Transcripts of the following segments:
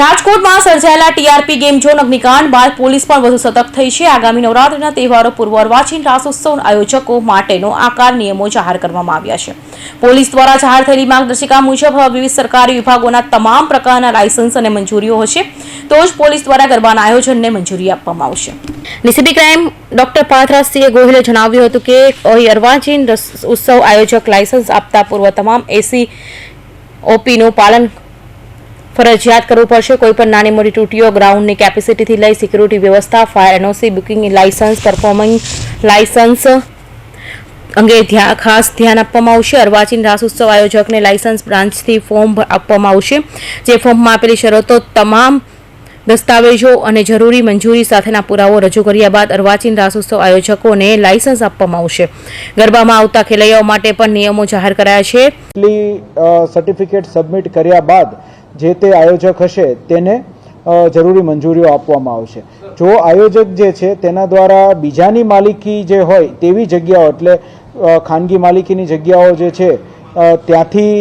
રાજકોટમાં સર્જાયેલા TRP game zone અગ્નિકાંડ બાદ પોલીસ પણ વધુ સતર્ક થઈ છે. આગામી નવરાત્રીના તહેવારો પૂર્વ અર્વાચીન રાસોત્સવ આયોજકો માટેનો આકાર નિયમો જાહેર કરવામાં આવ્યા છે. પોલીસ દ્વારા જાહેર થયેલી માર્ગદર્શિકા મુજબ હવે વિવિધ સરકારી વિભાગોના તમામ પ્રકારના લાયસન્સ અને મંજૂરીઓ હશે. તો જ પોલીસ દ્વારા ગરબાના આયોજનને મંજૂરી આપવામાં આવશે. ડીસીપી ક્રાઇમ ડોક્ટર પાથરાજસિંહે ગોહિલે જણાવ્યું હતું કે, અહીં અર્વાચીન ઉત્સવ આયોજક લાયસન્સ આપતા પૂર્વ તમામ એસી, ઓપીનું પાલન ફરજિયાત કરવું પડશે. કોઈપણ નાની મોટી તૂટીઓ ગ્રાઉન્ડની કેપેસિટીથી લઈ સિક્યુરિટી વ્યવસ્થા, fire NOC booking license performing license અંગે ખાસ ધ્યાન આપવામાં આવશે. અર્વાચીન રાસ ઉત્સવ આયોજકને લાયસન્સ બ્રાન્ચથી ફોર્મ આપવામાં આવશે. જે ફોર્મમાં આપેલી શરતો તમામ દસ્તાવેજો અને જરૂરી મંજૂરી સાથેના પુરાવો રજૂ કર્યા બાદ અર્વાચીન રાસ ઉત્સવ આયોજકોને લાયસન્સ આપવામાં આવશે. ગરબામાં આવતા ખેલૈયાઓ માટે પણ નિયમો જાહેર કરાયા છે. સર્ટિફિકેટ સબમિટ કર્યા બાદ જે તે આયોજક હશે તેને જરૂરી મંજૂરીઓ આપવામાં આવશે. જો આયોજક જે છે તેના દ્વારા બીજાની માલિકી જે હોય તેવી જગ્યાઓ, એટલે ખાનગી માલિકીની જગ્યાઓ જે છે ત્યાંથી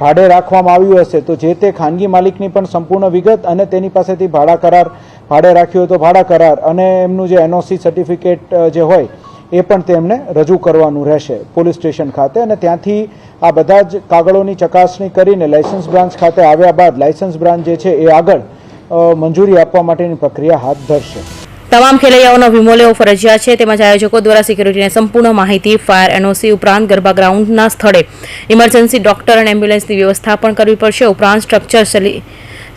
ભાડે રાખવામાં આવ્યું હશે, તો જે તે ખાનગી માલિકની પણ સંપૂર્ણ વિગત અને તેની પાસેથી ભાડા કરાર, ભાડે રાખ્યું હોય તો ભાડા કરાર અને એમનું જે એનઓસી સર્ટિફિકેટ જે હોય એ પણ તેમને રજૂ કરવાનું રહેશે પોલીસ સ્ટેશન ખાતે અને ત્યાંથી આ બધા જ કાગળોની ચકાસણી કરીને લાયસન્સ બ્રાન્ચ ખાતે આવ્યા બાદ લાયસન્સ બ્રાન્ચ જે છે એ આગળ મંજૂરી આપવા માટેની પ્રક્રિયા હાથ ધરશે. તમામ ખેલૈયાઓનો વીમો લેવો ફરજિયાત છે, તેમજ આયોજકો દ્વારા સિક્યુરિટીને સંપૂર્ણ માહિતી, ફાયર એનઓસી ઉપરાંત ગરબા ગ્રાઉન્ડના સ્થળે ઇમરજન્સી ડોક્ટર અને એમ્બ્યુલન્સની વ્યવસ્થા પણ કરવી પડશે. ઉપરાંત સ્ટ્રક્ચર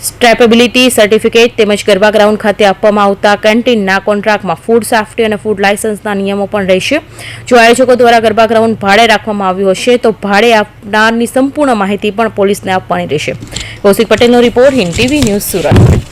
સ્ટ્રેપેબિલિટી સર્ટિફિકેટ તેમજ ગરબા ગ્રાઉન્ડ ખાતે આપવામાં આવતા કેન્ટીનના કોન્ટ્રાક્ટમાં ફૂડ સેફ્ટી અને ફૂડ લાયસન્સના નિયમો પણ રહેશે. જો આયોજકો દ્વારા ગરબા ગ્રાઉન્ડ ભાડે રાખવામાં આવ્યું હશે, તો ભાડે આપનારની સંપૂર્ણ માહિતી પણ પોલીસને આપવાની રહેશે. કૌશિક પટેલનો report Hind TV news Surat.